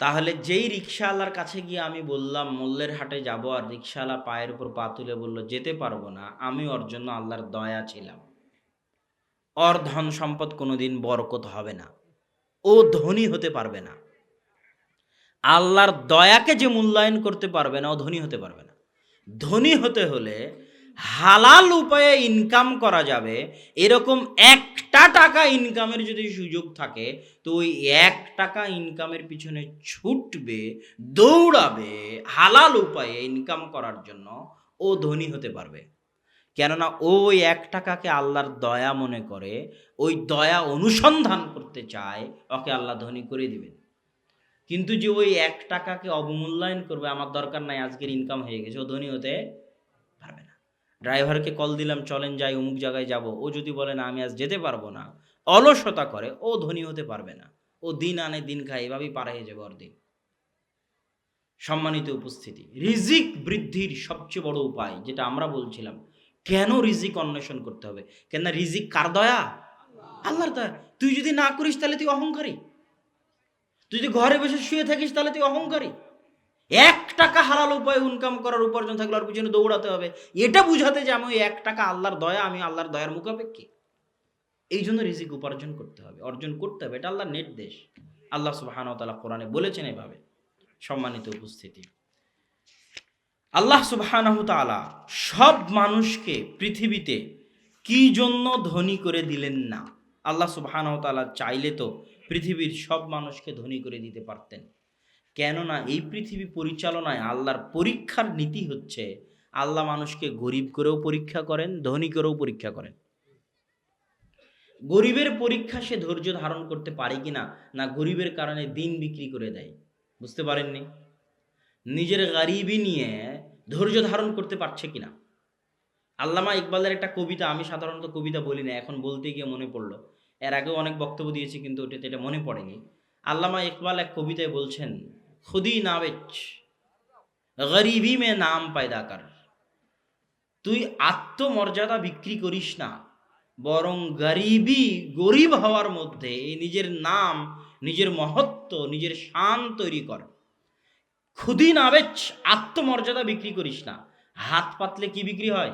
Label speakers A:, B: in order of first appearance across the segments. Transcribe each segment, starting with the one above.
A: তাহলে যেই রিক্সাওয়ালার কাছে গিয়ে আমি বললাম মোল্লের হাটে যাব আর রিক্সাওয়ালা পায়ের উপর পা তুলে বলল, যেতে পারব না, আমি ওর জন্য আল্লাহর দয়া ছিলাম। ওর ধন সম্পদ কোনোদিন বরকত হবে না। ও ধনী হতে পারবে না। আল্লাহর দয়াকে যে মূল্যায়ন করতে পারবে না, ও ধনী হতে পারবে না। ধনী হতে হলে হালাল উপায়ে ইনকাম করা যাবে, এরকম একটা টাকা ইনকামের যদি সুযোগ থাকে, তো ওই এক টাকা ইনকামের পিছনে ছুটবে, দৌড়াবে, হালাল উপায়ে ইনকাম করার জন্য ও ধনী হতে পারবে। কেননা ওই এক টাকাকে আল্লাহর দয়া মনে করে, ওই দয়া অনুসন্ধান করতে চায়, ওকে আল্লাহ ধনী করে দিবেন। কিন্তু যে ওই এক টাকাকে অবমূল্যায়ন করবে, আমার দরকার নাই, আজকের ইনকাম হয়ে গেছে, ও ধনী হতে ড্রাইভারকে কল দিলাম, চলেন যাই, অমুক জায়গায় যাব। ও যদি বলে, না, আমি আজ যেতে পারব না। অলসতা করে, ও ধনী হতে পারবে না। ও দিন আনে, দিন খায়, এভাবেই পার হয়ে যাবে দিন সম্মানিত উপস্থিতি, রিজিক বৃদ্ধির সবচেয়ে বড় উপায়, যেটা আমরা বলছিলাম, কেন রিজিক অন্বেষণ করতে হবে? কেন রিজিক কার দয়া? আল্লাহর দয়া। তুই যদি না করিস, তাহলে তুই অহংকারী। তুই যদি ঘরে বসে শুয়ে থাকিস, তাহলে তুই অহংকারী। এক টাকা হারাল উপায় ইনকাম করার উপার্জন থাকলে ওর পিছনে দৌড়াতে হবে। এটা বুঝাতে যে আমি ওই এক টাকা আল্লাহর দয়া, আমি আল্লাহর দয়ার মুখাপেক্ষী। এই জন্য রিজিক উপার্জন করতে হবে, অর্জন করতে হবে, এটা আল্লাহর নির্দেশ। আল্লাহ সুবাহান তালা কোরআনে বলেছেন এভাবে, সম্মানিত উপস্থিতি। আল্লাহ সুবাহানাহ সব মানুষকে পৃথিবীতে কি জন্য ধনী করে দিলেন না? আল্লাহ সুবাহানাহ চাইলে তো পৃথিবীর সব মানুষকে ধনী করে দিতে পারতেন। কেননা এই পৃথিবী পরিচালনায় আল্লাহর পরীক্ষার নীতি হচ্ছে, আল্লাহ মানুষকে গরিব করেও পরীক্ষা করেন, ধনী করেও পরীক্ষা করেন। গরিবের পরীক্ষা সে ধৈর্য ধারণ করতে পারে কি না না গরিবের কারণে দিন বিক্রি করে দেয়, বুঝতে পারেননি? নিজের গারিবি নিয়ে ধৈর্য ধারণ করতে পারছে কিনা? আল্লামা ইকবালের একটা কবিতা, আমি সাধারণত কবিতা বলি না, এখন বলতে গিয়ে মনে পড়ল। এর আগেও অনেক বক্তব্য দিয়েছি, কিন্তু ওটাতে এটা মনে পড়েনি। আল্লামা ইকবাল এক কবিতায় বলছেন খুদি নাবেচ গরিবি মে নাম পায়দা কর তুই আত্মমর্যাদা বিক্রি করিস না বরং গরিবি গরিব হওয়ার মধ্যে নিজের নাম নিজের মহত্ব নিজের শান তৈরি কর খুদি নাবেচ আত্মমর্যাদা বিক্রি করিস না হাত পাতলে কি বিক্রি হয়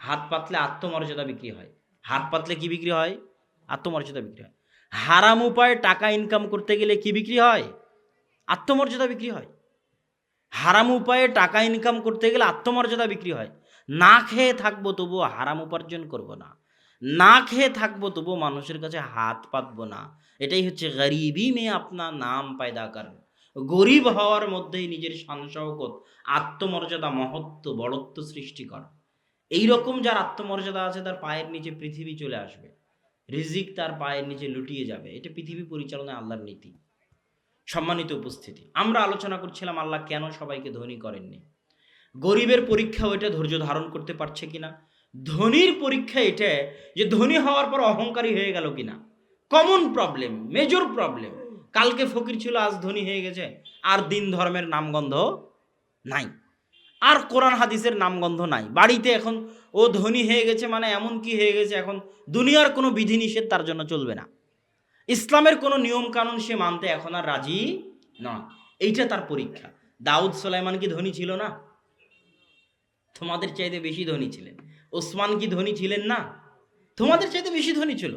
A: হাত পাতলে আত্মমর্যাদা বিক্রি হয় হাত পাতলে কি বিক্রি হয় আত্মমর্যাদা বিক্রি হয় হারাম উপায়ে টাকা ইনকাম করতে গেলে কি বিক্রি হয় আত্মমর্যাদা বিক্রি হয়। হারাম উপায়ে টাকা ইনকাম করতে গেলে আত্মমর্যাদা বিক্রি হয়। না খেয়ে থাকব তবুও হারাম উপার্জন করব না। না খেয়ে থাকব তবুও মানুষের কাছে হাত পাতবো না। এটাই হচ্ছে গরিবই মেয়ে আপনার নাম পায়দা কারণ। গরিব হওয়ার মধ্যেই নিজের শানশৌকত আত্মমর্যাদা, মহত্ব, বড়ত্ব সৃষ্টি কর। এইরকম যার আত্মমর্যাদা আছে তার পায়ের নিচে পৃথিবী চলে আসবে। রিজিক তার পায়ের নিচে লুটিয়ে যাবে। এটা পৃথিবী পরিচালনায় আল্লাহর নীতি। সম্মানিত উপস্থিতি। আমরা আলোচনা করছিলাম, আল্লাহ কেন সবাইকে ধনী করেননি? গরিবের পরীক্ষা ওইটা ধৈর্য ধারণ করতে পারছে কিনা? ধনীর পরীক্ষা এটা যে ধনী হওয়ার পর অহংকারী হয়ে গেল কিনা? কমন প্রবলেম মেজর প্রবলেম কালকে ফকির ছিল, আজ ধনী হয়ে গেছে। আর দিন ধর্মের নামগন্ধ নাই। আর কোরআন হাদিসের নামগন্ধ নাই। বাড়িতে এখন ও ধনী হয়ে গেছে মানে এমন কি হয়ে গেছে এখন? দুনিয়ার কোনো বিধিনিষেধ তার জন্য চলবে না। ইসলামের কোনো নিয়ম কানুন সে মানতে এখন আর রাজি নয় এইটা তার পরীক্ষা। দাউদ সোলাইমান কি ধনী ছিল না? তোমাদের চাইতে বেশি ধনী ছিলেন। ওসমান কি ধনী ছিলেন না? তোমাদের চাইতে বেশি ধনী ছিল।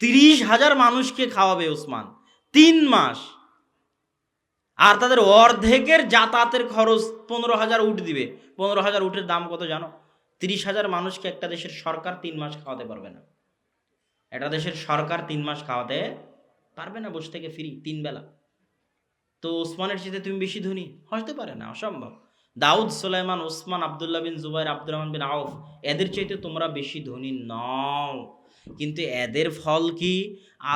A: তিরিশ হাজার মানুষকে খাওয়াবে ওসমান। তিন মাস। আর তাদের অর্ধেকের যাতায়াতের খরচ পনেরো হাজার উঠ দিবে। পনেরো হাজার উটের দাম কত জানো? তিরিশ হাজার মানুষকে একটা দেশের সরকার তিন মাস খাওয়াতে পারবে না। একটা দেশের সরকার তিন মাস খাওয়াতে পারবে না বসে থেকে ফ্রি তিন বেলা। তো ওসমানের চেয়ে তুমি বেশি ধনী। হতে পারে না, অসম্ভব। দাউদ, সোলাইমান, ওসমান, আবদুল্লাহ বিন জুবাইর আব্দুর রহমান বিন আউফ, এদের চাইতে তোমরা বেশি ধনী নও। কিন্তু এদের ফল কি?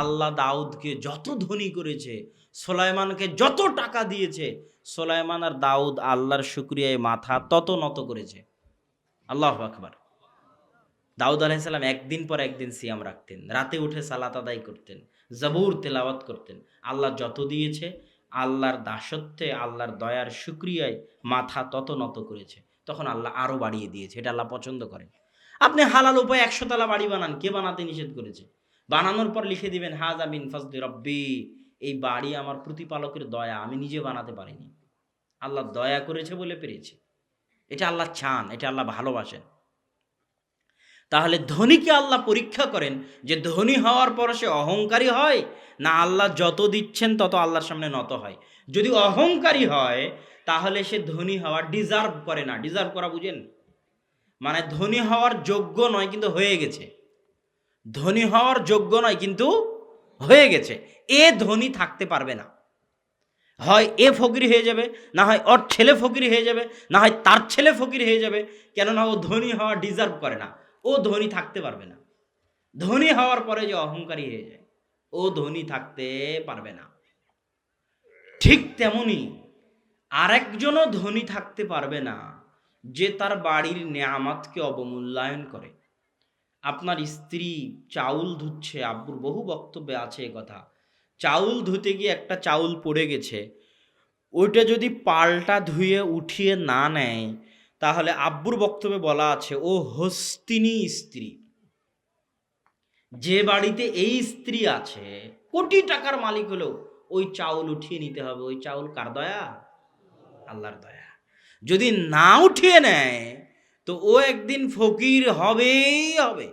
A: আল্লাহ দাউদকে যত ধনী করেছে, সোলাইমানকে যত টাকা দিয়েছে, সোলাইমান আর দাউদ আল্লাহর শুক্রিয়ায় মাথা তত নত করেছে। আল্লাহ আকবার। দাউদ আলাইসাল্লাম একদিন পর একদিন সিয়াম রাখতেন, রাতে উঠে সালাত আদায় করতেন। জবুর তেলাওয়াত করতেন। আল্লাহ যত দিয়েছে, আল্লাহর দাসত্বে, আল্লাহর দয়ার শুক্রিয়ায় মাথা তত নত করেছে। তখন আল্লাহ আরও বাড়িয়ে দিয়েছে, এটা আল্লাহ পছন্দ করেন। আপনি হালাল উপায় একশো তালা বাড়ি বানান, কে বানাতে নিষেধ করেছে? বানানোর পর লিখে দিবেন, হাজা মিন ফজলি রব্বি। এই বাড়ি আমার প্রতিপালকের দয়া, আমি নিজে বানাতে পারিনি। আল্লাহ দয়া করেছে বলে পেরেছি। এটা আল্লাহ চান, এটা আল্লাহ ভালোবাসেন। তাহলে ধনীকে আল্লাহ পরীক্ষা করেন যে ধনী হওয়ার পর সে অহংকারী হয় না আল্লাহ যত দিচ্ছেন তত আল্লাহর সামনে নত হয়। যদি অহংকারী হয়, তাহলে সে ধনী হওয়ার ডিজার্ভ করে না। ডিজার্ভ করা বুঝেন? মানে ধনী হওয়ার যোগ্য নয় কিন্তু হয়ে গেছে। ধনী হওয়ার যোগ্য নয় কিন্তু হয়ে গেছে। এ ধনী থাকতে পারবে না। হয় এ ফকির হয়ে যাবে, না হয় ওর ছেলে ফকির হয়ে যাবে, না হয় তার ছেলে ফকির হয়ে যাবে, কেননা ও ধনী হওয়া ডিজার্ভ করে না। ও ধনী থাকতে পারবে না। ধনী হওয়ার পরে যে অহংকারী হয়ে যায়, ও ধনী থাকতে পারবে না। ঠিক তেমনি আরেকজনও ধনী থাকতে পারবে না, যে তার বাড়ির নেয়ামাতকে অবমূল্যায়ন করে। আপনার স্ত্রী চাউল ধুচ্ছে, আব্বুর বহু বক্তব্যে আছে কথা। চাউল ধুতে গিয়ে একটা চাউল পড়ে গেছে, ওইটা যদি পাল্টা ধুয়ে উঠিয়ে না নেয় তাহলে আব্বুর বক্তব্যে বলা আছে, ও হস্তিনী স্ত্রী, যে বাড়িতে এই স্ত্রী আছে, কোটি টাকার মালিক হলেও ওই চাউল উঠিয়ে নিতে হবে। ওই চাউল কার দয়া? আল্লাহর দয়া। যদি না উঠিয়ে নেয়, তো ও একদিন ফকির হবেই হবে।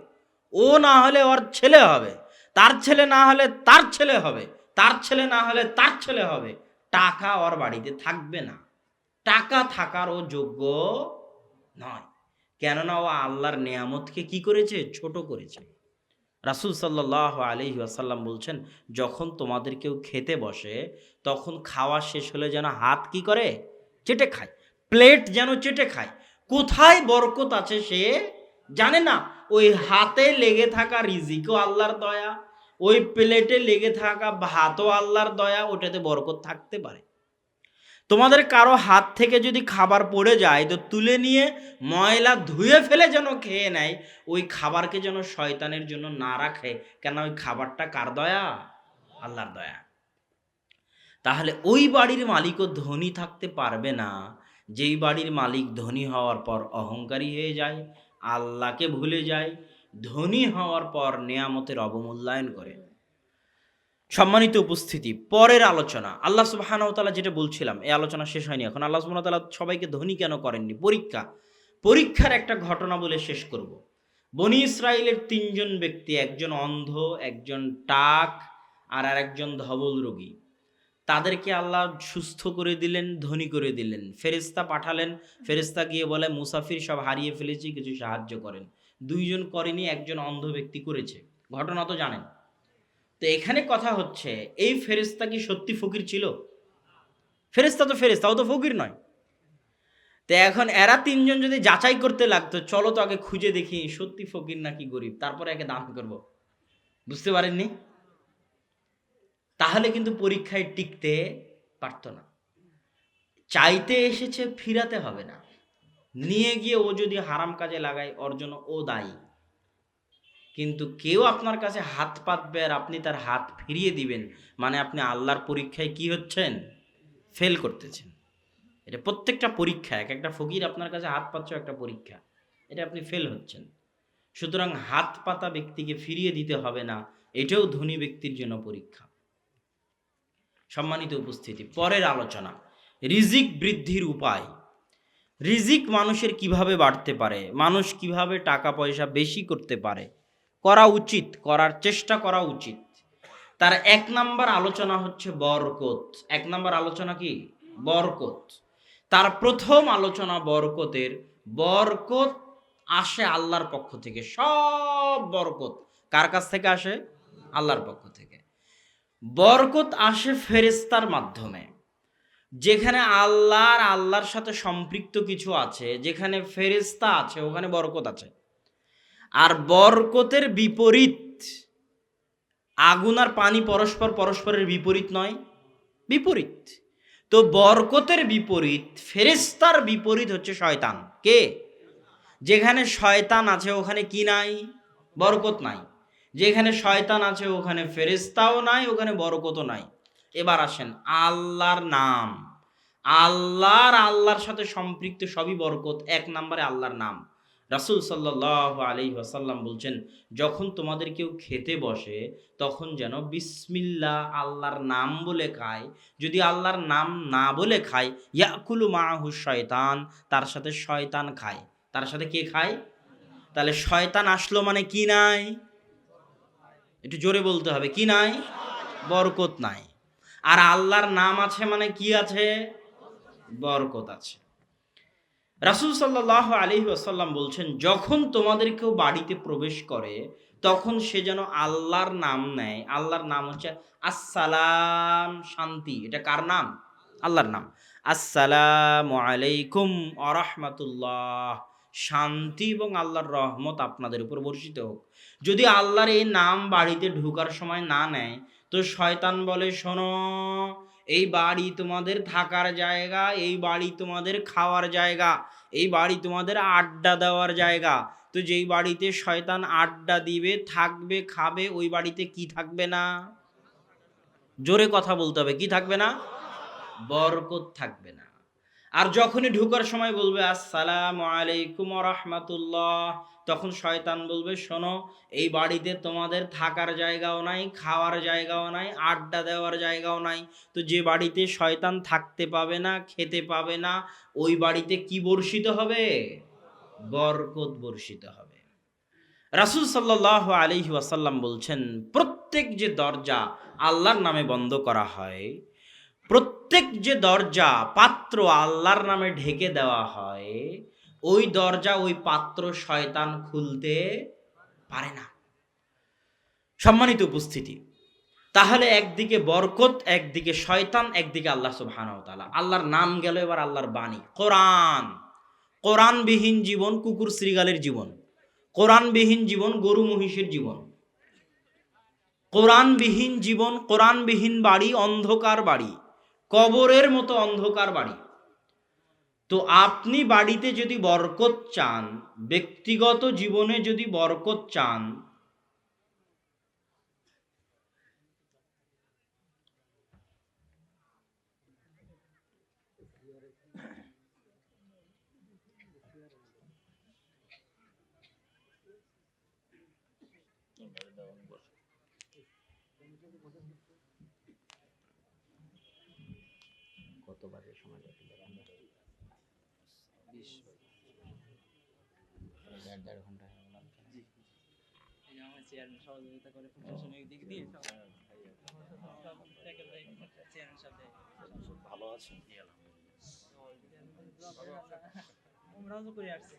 A: ও না হলে ওর ছেলে হবে। তার ছেলে না হলে তার ছেলে হবে। তার ছেলে না হলে তার ছেলে হবে। টাকা ওর বাড়িতে থাকবে না। টাকা থাকারও যোগ্য নয়। কেননা ও আল্লাহর নেয়ামতকে কি করেছে? ছোট করেছে। রাসুল সাল্লাহ আলহি আসাল্লাম বলছেন, যখন তোমাদের কেউ খেতে বসে, তখন খাওয়া শেষ হলে যেন হাত কি করে? চেটে খায়। প্লেট যেন চেটে খায়। কোথায় বরকত আছে সে জানে না। ওই হাতে লেগে থাকা রিজিকও আল্লাহর দয়া। ওই প্লেটে লেগে থাকা ভাতও আল্লাহর দয়া। ওটাতে বরকত থাকতে পারে। তোমাদের কারও হাত থেকে যদি খাবার পড়ে যায়, তো তুলে নিয়ে ময়লা ধুয়ে ফেলে যেন খেয়ে নেয়। ওই খাবারকে যেন শয়তানের জন্য না রাখে। কেন ওই খাবারটা কার দয়া? আল্লাহর দয়া। তাহলে ওই বাড়ির মালিকও ধনী থাকতে পারবে না। যেই বাড়ির মালিক ধনী হওয়ার পর অহংকারী হয়ে যায়, আল্লাহকে ভুলে যায়, ধনী হওয়ার পর নেয়ামতের অবমূল্যায়ন করে। সম্মানিত উপস্থিতি, পরের আলোচনা। আল্লাহ সুবাহানতালা যেটা বলছিলাম, এই আলোচনা শেষ হয়নি এখন। আল্লাহ সুবাহতালা সবাইকে ধনী কেন করেননি? পরীক্ষা। পরীক্ষার একটা ঘটনা বলে শেষ করব। বনি ইসরায়েলের তিনজন ব্যক্তি, একজন অন্ধ, একজন টাক, আর আরেকজন ধবল রোগী। তাদেরকে আল্লাহ সুস্থ করে দিলেন, ধনী করে দিলেন। ফেরেস্তা পাঠালেন। ফেরেস্তা গিয়ে বলে, মুসাফির সব হারিয়ে ফেলেছি, কিছু সাহায্য করেন। দুইজন করেনি, একজন অন্ধ ব্যক্তি করেছে। ঘটনা তো জানেন। তো এখানে কথা হচ্ছে, এই ফেরেস্তা কি সত্যি ফকির ছিল? ফেরেস্তা তো ফেরেস্তা ও তো ফকির নয়। তো এখন এরা তিনজন যদি যাচাই করতে লাগতো, চলো তো আগে খুঁজে দেখি সত্যি ফকির নাকি গরিব, তারপরে একে দান করব। বুঝতে পারেননি? তাহলে কিন্তু পরীক্ষায় টিকতে পারতো না। চাইতে এসেছে ফিরাতে হবে না। নিয়ে গিয়ে ও যদি হারাম কাজে লাগায়, ওর জন্য ও দায়ী। কিন্তু কেউ আপনার কাছে হাত পাতবে আর আপনি তার হাত ফিরিয়ে দিবেন। মানে আপনি আল্লাহর পরীক্ষায় কি হচ্ছেন? ফেল করতেছেন। এটা প্রত্যেকটা পরীক্ষা, এক একটা ফকির আপনার কাছে হাত পাচ্ছ একটা পরীক্ষা। এটা আপনি ফেল হচ্ছেন। সুতরাং হাত পাতা ব্যক্তিকে ফিরিয়ে দিতে হবে না, এটাও ধনী ব্যক্তির জন্য পরীক্ষা। সম্মানিত উপস্থিতি, পরের আলোচনা, রিজিক বৃদ্ধির উপায়। রিজিক মানুষের কীভাবে বাড়তে পারে? মানুষ কীভাবে টাকা পয়সা বেশি করতে পারে? করা উচিত, করার চেষ্টা করা উচিত। তার এক নাম্বার আলোচনা হচ্ছে বরকত। এক নাম্বার আলোচনা কি? বরকত। তার প্রথম আলোচনা বরকতের, বরকত আসে আল্লাহর পক্ষ থেকে, সব বরকত। কার কাছ থেকে আসে? আল্লাহর পক্ষ থেকে। বরকত আসে ফেরেস্তার মাধ্যমে, যেখানে আল্লাহর আল্লাহর সাথে সম্পৃক্ত কিছু আছে, যেখানে ফেরেস্তা আছে, ওখানে বরকত আছে। আর বরকতের বিপরীত। আগুন আর পানি পরস্পর পরস্পরের বিপরীত নয়, বিপরীত। তো বরকতের বিপরীত ফেরেস্তার বিপরীত হচ্ছে শয়তান। কে? যেখানে শয়তান আছে ওখানে কি নাই? বরকত নাই। যেখানে শয়তান আছে ওখানে ফেরেস্তাও নাই, ওখানে বরকতও নাই। এবার আসেন আল্লাহর নাম। আল্লাহর আল্লাহর সাথে সম্পৃক্ত সবই বরকত, এক নম্বরে আল্লাহর নাম। রাসুল সাল্লাহ আলি ওয়াসাল্লাম বলছেন, যখন তোমাদের কেউ খেতে বসে, তখন যেন বিসমিল্লা আল্লাহর নাম বলে খায়। যদি আল্লাহর নাম না বলে খায়, ইয়াকুলু মাহু শয়তান, তার সাথে শয়তান খায়। তার সাথে কে খায়? তাহলে শয়তান আসলো মানে কি নাই? একটু জোরে বলতে হবে, কি নাই? বরকত নাই। আর আল্লাহর নাম আছে মানে কি আছে? বরকত আছে। রাসুল সাল্লাহ আলী আসাল্লাম বলছেন, যখন তোমাদের কেউ বাড়িতে প্রবেশ করে, তখন সে যেন আল্লাহর নাম নেয়। আল্লাহর নাম হচ্ছে আসসালাম শান্তি। এটা কার নাম? আল্লাহর নাম। আসসালাম আলাইকুম আরহামাতুল্লাহ শান্তি এবং আল্লাহর রহমত আপনাদের উপর বর্ষিত হোক। যদি আল্লাহর এই নাম বাড়িতে ঢোকার সময় না নেয়, তো শয়তান বলে, শোনো এই বাড়ি তোমাদের থাকার জায়গা, এই বাড়ি তোমাদের খাওয়ার জায়গা, এই বাড়ি তোমাদের আড্ডা দেওয়ার জায়গা। তো যেই বাড়িতে শয়তান আড্ডা দিবে, থাকবে, খাবে, ওই বাড়িতে কি থাকবে না? জোরে কথা বলতে হবে, কি থাকবে না? বরকত থাকবে না। আর যখনই ঢুকার সময় বলবে, আসসালাম আলাইকুম রহমাতুল্লাহ, তখন শয়তান বলবে, শোনো, এই বাড়িতে তোমাদের থাকার জায়গাও নাই, খাওয়ার জায়গাও নাই, আড্ডা দেওয়ার জায়গাও নাই। তো যে বাড়িতে শয়তান থাকতে পাবে না, খেতে পাবে না, ওই বাড়িতে কি বর্ষিত হবে? বরকত বর্ষিত হবে। রাসুল সাল্লাহ আলিহি ওয়াসাল্লাম বলছেন, প্রত্যেক যে দরজা আল্লাহর নামে বন্ধ করা হয় প্রত্যেক যে দরজা পাত্র আল্লাহর নামে ঢেকে দেওয়া হয়, ওই দরজা, ওই পাত্র শয়তান খুলতে পারে না। সম্মানিত উপস্থিতি, তাহলে একদিকে বরকত, একদিকে শয়তান, একদিকে আল্লাহ তাআলা। আল্লাহর নাম গেল এবার আল্লাহর বাণী, কোরআন। কোরআনবিহীন জীবন কুকুর শ্রীগালের জীবন, কোরআনবিহীন জীবন গরু মহিষের জীবন। কোরআনবিহীন জীবন, কোরআনবিহীন বাড়ি, অন্ধকার বাড়ি কবরের মতো অন্ধকার বাড়ি। তো আপনি বাড়িতে যদি বরকত চান, ব্যক্তিগত জীবনে যদি বরকত চান বাজে সময় দেড় দেড়
B: ঘণ্টা আমার চেয়ারম্যান সহযোগিতা করে প্রশাসনিক দিক দিয়ে চেয়ারম্যান সাথে
A: ভালো আছেন
B: আমরাও তো করে আসছি।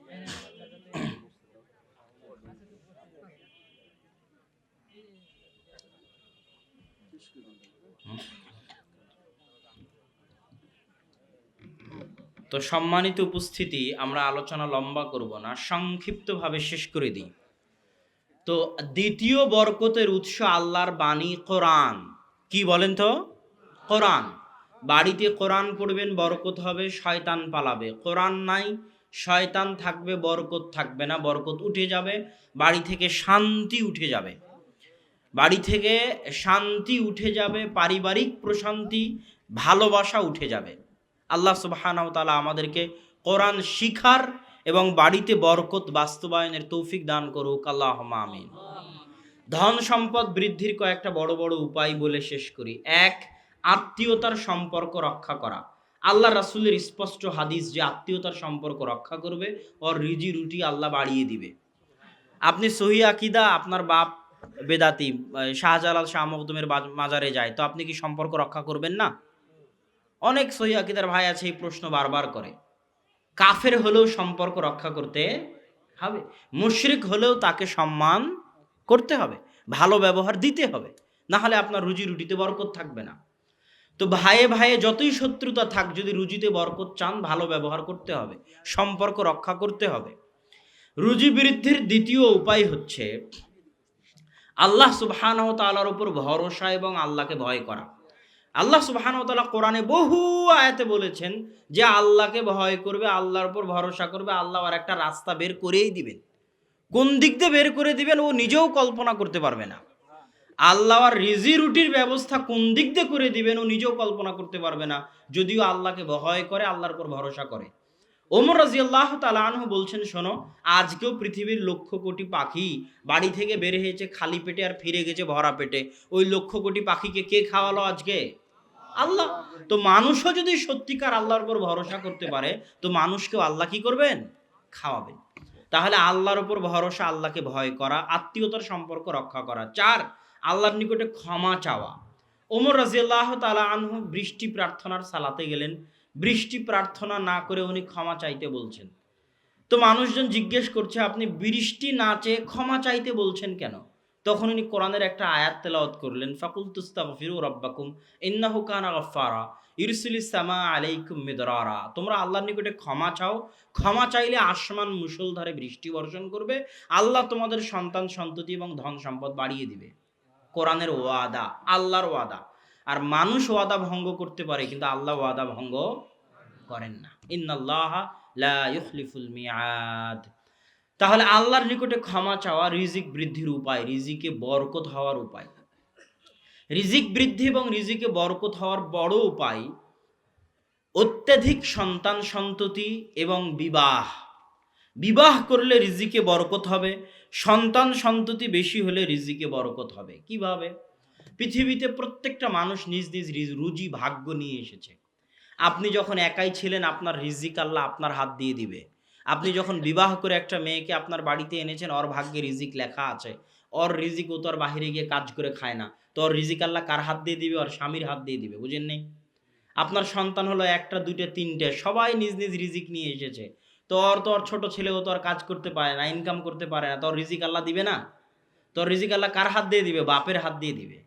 A: তো সম্মানিত উপস্থিতি আমরা আলোচনা লম্বা করব না, সংক্ষিপ্তভাবে শেষ করে দিই। তো দ্বিতীয় বরকতের উৎস আল্লাহর বাণী কোরআন। কি বলেন তো? কোরআন। বাড়িতে কোরআন পড়বেন, বরকত হবে, শয়তান পালাবে। কোরআন নাই, শয়তান থাকবে, বরকত থাকবে না, বরকত উঠে যাবে, বাড়ি থেকে শান্তি উঠে যাবে। বাড়ি থেকে শান্তি উঠে যাবে, পারিবারিক প্রশান্তি, ভালোবাসা উঠে যাবে। আল্লাহ সুবাহানাও তালা আমাদেরকে কোরআন শিখার এবং বাড়িতে বরকত বাস্তবায়নের তৌফিক দান করুক আল্লাহ আমিন। ধন সম্পদ বৃদ্ধির কয়েকটা বড় বড় উপায় বলে শেষ করি। এক আত্মীয়তার সম্পর্ক রক্ষা করা। আল্লাহ রাসুলের স্পষ্ট হাদিস যে আত্মীয়তার সম্পর্ক রক্ষা করবে ওর রিজি রুটি আল্লাহ বাড়িয়ে দিবে। আপনি সহি আকিদা আপনার বাপ বেদাতি শাহজালাল শাহ মখদুমের মাজারে যায় তো আপনি কি সম্পর্ক রক্ষা করবেন না? অনেক সহি আকিদার ভাই আছে, এই প্রশ্ন বারবার করে। কাফের হলেও সম্পর্ক রক্ষা করতে হবে। মুশরিক হলেও তাকে সম্মান করতে হবে। ভালো ব্যবহার দিতে হবে। না হলে আপনার রুজি রুটিতে বরকত থাকবে না। তো ভাইয়ে ভাইয়ে যতই শত্রুতা থাক, যদি রুজিতে বরকত চান, ভালো ব্যবহার করতে হবে। সম্পর্ক রক্ষা করতে হবে। রুজি বৃদ্ধির দ্বিতীয় উপায় হচ্ছে, আল্লাহ সুবহানাহু তাআলার উপর ভরসা এবং আল্লাহকে ভয় করা। আল্লাহ সুবহানাহু তাআলা কোরআনে বহু আয়াতে বলেছেন যে আল্লাহকে ভয় করবে, আল্লাহর উপর ভরসা করবে, আল্লাহ আর একটা রাস্তা বের করেই দিবেন। কোন দিক দিয়ে বের করে দিবেন ও নিজেও কল্পনা করতে পারবে না। আল্লাহ আর রিজি রুটির ব্যবস্থা কোন দিক দিয়ে করে দিবেন ও নিজেও কল্পনা করতে পারবে না, যদিও আল্লাহকে ভয় করে, আল্লাহর উপর ভরসা করে। ওমর রাজিয়াল্লাহ তালানহু বলছেন, শোনো, আজকেও পৃথিবীর লক্ষ কোটি পাখি বাড়ি থেকে বের হয়েছে, খালি পেটে আর ফিরে গেছে ভরা পেটে। ওই লক্ষ কোটি পাখিকে কে খাওয়ালো আজকে? আল্লাহ। তো মানুষও যদি সত্যিকার আল্লাহর উপর ভরসা করতে পারে, তো মানুষকেও আল্লাহ কি করবেন? খাওয়াবেন। তাহলে আল্লাহর উপর ভরসা, আল্লাহকে ভয় করা, আত্মীয়তার সম্পর্ক রক্ষা করা। চার, আল্লাহর নিকটে ক্ষমা চাওয়া। ওমর রাজিয়াল্লাহ তালা আনহু বৃষ্টি প্রার্থনার সালাতে গেলেন। বৃষ্টি প্রার্থনা না করে উনি ক্ষমা চাইতে বলছেন। তো মানুষজন জিজ্ঞেস করছে, আপনি বৃষ্টি না চেয়ে ক্ষমা চাইতে বলছেন কেন? তখন উনি কোরআনের একটা আয়াত তেলাওয়াত করলেন ফাকুল তুস্তাগফিরু রাব্বাকুম, ইন্নাহু কানা গাফফারা ইরসিলিস সামা আলাইকুম মিদরারা। তোমরা আল্লাহর নিকটে ক্ষমা চাও, ক্ষমা চাইলে আসমান মুষলধারে বৃষ্টি বর্ষণ করবে, আল্লাহ তোমাদের সন্তান সন্ততি এবং ধন সম্পদ বাড়িয়ে দিবে। কোরআনের ওয়াদা, আল্লাহর ওয়াদা। আর মানুষ ওয়াদা ভঙ্গ করতে পারে, কিন্তু আল্লাহ ওয়াদা ভঙ্গ করেন না। ইন্নাল্লাহ লা ইউখলিফুল মিয়াদ তাহলে আল্লাহর নিকটে ক্ষমা চাওয়া রিজিক বৃদ্ধির উপায়, রিজিকে বরকত হওয়ার উপায়। রিজিক বৃদ্ধি এবং রিজিকে বরকত হওয়ার বড় উপায় অত্যাধিক সন্তান সন্ততি এবং বিবাহ। বিবাহ করলে রিজিকে বরকত হবে, সন্তান সন্ততি বেশি হলে রিজিকে বরকত হবে। কীভাবে? পৃথিবীতে প্রত্যেকটা মানুষ নিজ নিজ রুজি ভাগ্য নিয়ে এসেছে। আপনি যখন একাই ছিলেন, আপনার রিজিক আল্লাহ আপনার হাত দিয়ে দিবে। যখন বিবাহ করে একটা মেয়েকে আপনার বাড়িতে এনেছেন, ওর ভাগ্যে রিজিক লেখা আছে। ওর রিজিক ও তোর বাহিরে গিয়ে কাজ করে খায় না। তো ওর রিজিক আল্লাহ কার হাত দিয়ে দিবে? ওর স্বামীর হাত দিয়ে দিবে, বুঝেন নেই? আপনার সন্তান হলো একটা, দুইটা, তিনটে, সবাই নিজ নিজ রিজিক নিয়ে এসেছে। তো ওর তো ওর ছোট ছেলেও তো আর কাজ করতে পারে না ইনকাম করতে পারে না তোর রিজিক আল্লাহ দিবে না? তোর রিজিক আল্লাহ কার হাত দিয়ে দিবে? বাপের হাত দিয়ে দিবে।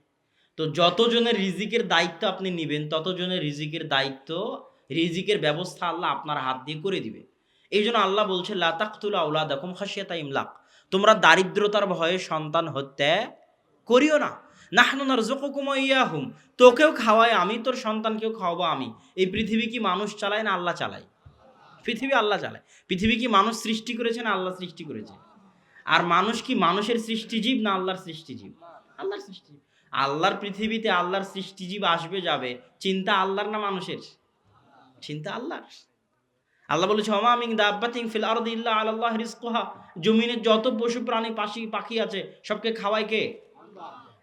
A: তো যতজনের রিজিকের দায়িত্ব আপনি নেবেন, ততজনের রিজিকের দায়িত্ব, রিজিকের ব্যবস্থা আল্লাহ আপনার হাত দিয়ে করে দিবে। এই জন্য আল্লাহ বলছে লাতাকুল আউলা দেখম খাসিয়াতা ইমলাক। তোমরা দারিদ্রতার ভয়ে সন্তান হত্যা করিও না। নাহনুনার জকুকুমাইয়াহুম তোকেও খাওয়াই, আমি তোর সন্তানকেও খাওয়াবো আমি। এই পৃথিবী কি মানুষ চালায় না আল্লাহ চালায়? পৃথিবী আল্লাহ চালায়। পৃথিবী কি মানুষ সৃষ্টি করেছে না আল্লাহ সৃষ্টি করেছে? আর মানুষ কি মানুষের সৃষ্টিজীব না আল্লাহর সৃষ্টিজীব? আল্লাহর সৃষ্টিজীব। আল্লাহর পৃথিবীতে আল্লাহর সৃষ্টিজীব আসবে, যাবে। চিন্তা আল্লাহর না মানুষের? চিন্তা আল্লাহর। আল্লাহ বলেছে হমা মিং দাব্বাতিং ফিল আরদি ইল্লা আলাল্লাহ রিজকুহা। জমিনের যত পশু প্রাণী পাখি পাখি আছে, সবকে খাওয়ায় কে?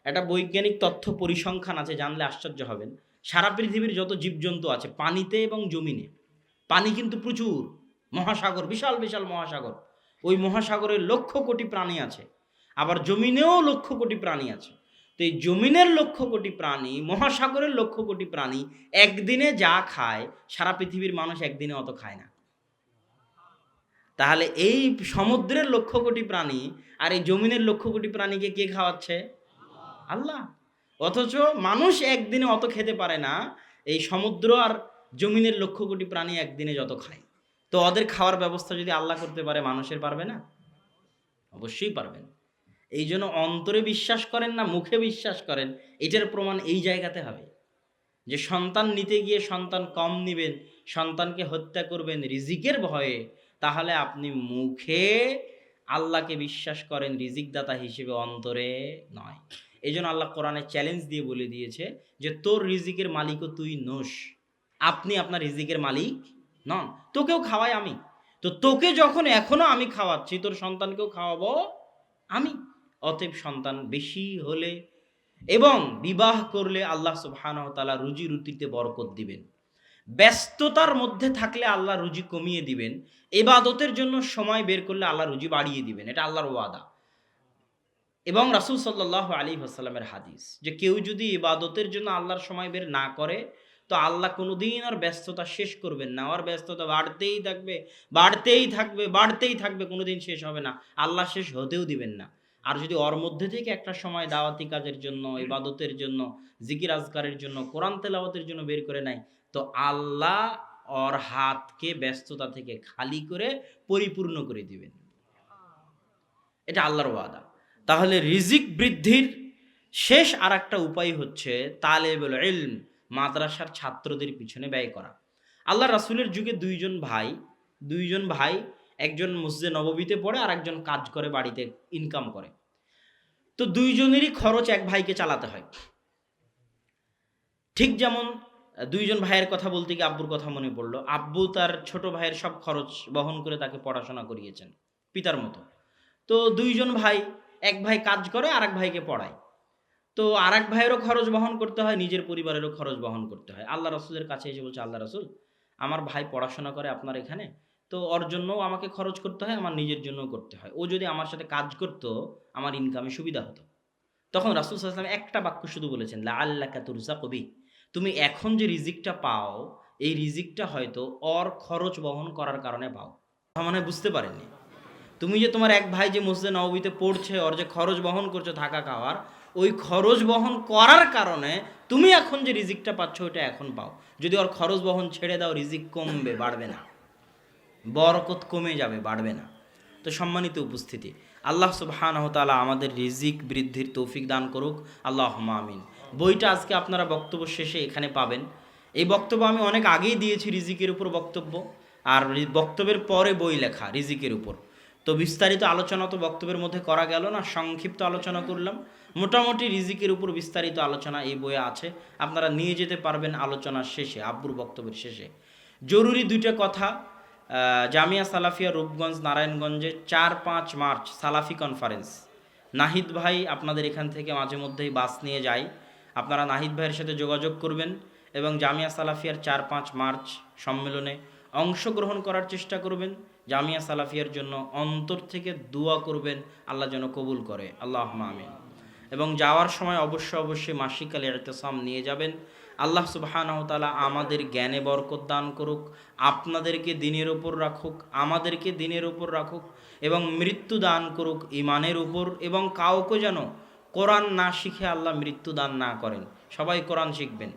A: একটা বৈজ্ঞানিক তথ্য পরিসংখ্যান আছে, জানলে আশ্চর্য হবেন। সারা পৃথিবীর যত জীবজন্তু আছে, পানিতে এবং জমিনে, পানি কিন্তু প্রচুর, মহাসাগর, বিশাল বিশাল মহাসাগর। ওই মহাসাগরের লক্ষ কোটি প্রাণী আছে, আবার জমিনেও লক্ষ কোটি প্রাণী আছে। তো এই জমিনের লক্ষ কোটি প্রাণী, মহাসাগরের লক্ষ কোটি প্রাণী একদিনে যা খায়, সারা পৃথিবীর মানুষ একদিনে অত খায় না। তাহলে এই সমুদ্রের লক্ষ কোটি প্রাণী আর এই জমিনের লক্ষ কোটি প্রাণীকে কে খাওয়াচ্ছে? আল্লাহ। অথচ মানুষ একদিনে অত খেতে পারে না, এই সমুদ্র আর জমিনের লক্ষ কোটি প্রাণী একদিনে যত খায়। তো ওদের খাওয়ার ব্যবস্থা যদি আল্লাহ করতে পারে, মানুষের পারবে না? অবশ্যই পারবেন। এই জন্য অন্তরে বিশ্বাস করেন না, মুখে বিশ্বাস করেন, এটার প্রমাণ এই জায়গাতে হবে। যে সন্তান নিতে গিয়ে সন্তান কম নিবেন, সন্তানকে হত্যা করবেন রিজিকের ভয়ে তাহলে আপনি মুখে আল্লাহকে বিশ্বাস করেন রিজিকদাতা হিসেবে অন্তরে নয়। এই জন্য আল্লাহ কোরআনে চ্যালেঞ্জ দিয়ে বলে দিয়েছে যে, তোর রিজিকের মালিকও তুই নোস। আপনি আপনার রিজিকের মালিক নন। তোকেও খাওয়াই আমি। তো তোকে যখন এখনও আমি খাওয়াচ্ছি, তোর সন্তানকেও খাওয়াবো আমি। অতএব সন্তান বেশি হলে এবং বিবাহ করলে আল্লাহ সুবহানাহু তাআলা রুজি রুটিতে বরকত দিবেন। ব্যস্ততার মধ্যে থাকলে আল্লাহ রুজি কমিয়ে দিবেন। এবাদতের জন্য সময় বের করলে আল্লাহ রুজি বাড়িয়ে দিবেন। এটা আল্লাহর ওয়াদা। এবং রাসূল সাল্লাল্লাহু আলী ওয়াসাল্লামের হাদিস যে কেউ যদি ইবাদতের জন্য আল্লাহর সময় বের না করে, তো আল্লাহ কোনোদিন আর ব্যস্ততা শেষ করবেন না। আর ব্যস্ততা বাড়তেই থাকবে বাড়তেই থাকবে বাড়তেই থাকবে, কোনোদিন শেষ হবে না। আল্লাহ শেষ হতেও দিবেন না। আর যদি ওর মধ্যে থেকে একটা সময় দাওয়াতি কাজের জন্য ইবাদতের জন্য, জিকির আজকারের জন্য, কোরআন তেলাওয়াতের জন্য বের করে নাই তো আল্লাহ ওর হাতকে ব্যস্ততা থেকে খালি করে পরিপূর্ণ করে দিবেন। এটা আল্লাহর ওয়াদা। তাহলে রিজিক বৃদ্ধির শেষ আর একটা উপায় হচ্ছে তালেবুল ইলম, মাদ্রাসার ছাত্রদের পিছনে ব্যয় করা। আল্লাহ রাসূলের যুগে দুইজন ভাই দুইজন ভাই, একজন মসজিদে নববীতে পড়ে আর একজন কাজ করে, বাড়িতে ইনকাম করে। তো দুইজনেরই খরচ এক ভাইকে চালাতে হয়। ঠিক যেমন দুইজন ভাইয়ের কথা বলতে গিয়ে আব্বুর কথা মনে পড়ল। আব্বু তার ছোট ভাইয়ের সব খরচ বহন করে তাকে পড়াশোনা করিয়েছেন, পিতার মতো। তো দুইজন ভাই, এক ভাই কাজ করে আর এক ভাইকে পড়ায়। তো আর এক ভাইয়েরও খরচ বহন করতে হয়, নিজের পরিবারেরও খরচ বহন করতে হয়। আল্লাহ রসুলের কাছে এসে বলছে, আল্লাহ রসুল, আমার ভাই পড়াশোনা করে আপনার এখানে, তো ওর জন্যও আমাকে খরচ করতে হয়, আমার নিজের জন্যও করতে হয়। ও যদি আমার সাথে কাজ করতো, আমার ইনকামে সুবিধা হতো। তখন রাসুল সাল্লাম একটা বাক্য শুধু বলেছেন লা আল্লাহ কাতুরজা কবি তুমি এখন যে রিজিকটা পাও, এই রিজিকটা হয়তো অর খরচ বহন করার কারণে পাও। মানে বুঝতে পারেননি। তুমি যে তোমার এক ভাই যে মসজিদে নবীতে পড়ছে, ওর যে খরচ বহন করছ থাকা খাওয়ার, ওই খরচ বহন করার কারণে তুমি এখন যে রিজিকটা পাচ্ছ ওটা এখন পাও। যদি ওর খরচ বহন ছেড়ে দাও, রিজিক কমবে, বাড়বে না। বরকত কমে যাবে, বাড়বে না। তো সম্মানিত উপস্থিতি, আল্লাহ সুবহানাহু তাআলা আমাদের রিজিক বৃদ্ধির তৌফিক দান করুক। আল্লাহ আমিন। বইটা আজকে আপনারা বক্তব্য শেষে এখানে পাবেন। এই বক্তব্য আমি অনেক আগেই দিয়েছি রিজিকের উপর বক্তব্য, আর বক্তব্যের পরে বই লেখা রিজিকের উপর। তো বিস্তারিত আলোচনা তো বক্তব্যের মধ্যে করা গেল না, সংক্ষিপ্ত আলোচনা করলাম। মোটামুটি রিজিকের উপর বিস্তারিত আলোচনা এই বইয়ে আছে। আপনারা নিয়ে যেতে পারবেন আলোচনার শেষে আব্বুর বক্তব্যের শেষে। জরুরি দুইটা কথা জামিয়া সালাফিয়া রূপগঞ্জ নারায়ণগঞ্জে চার পাঁচ মার্চ সালাফি কনফারেন্স। নাহিদ ভাই আপনাদের এখান থেকে মাঝে মধ্যেই বাস নিয়ে যায়। আপনারা নাহিদ ভাইয়ের সাথে যোগাযোগ করবেন এবং জামিয়া সালাফিয়ার চার পাঁচ মার্চ সম্মেলনে অংশগ্রহণ করার চেষ্টা করবেন। জামিয়া সালাফিয়ার জন্য অন্তর থেকে দোয়া করবেন, আল্লাহ যেন কবুল করে। আল্লাহ আমিন। এবং যাওয়ার সময় অবশ্যই অবশ্যই মাসিকাল এতেসাম নিয়ে যাবেন। আল্লাহ সুবহানাহু তাআলা আমাদের জ্ঞানে বরকত দান করুক, আপনাদেরকে দিনের ওপর রাখুক, আমাদেরকে দিনের ওপর রাখুক এবং মৃত্যু দান করুক ইমানের উপর এবং কাউকে যেন কোরআন না শিখে আল্লাহ মৃত্যু দান না করেন। সবাই কোরআন শিখবেন।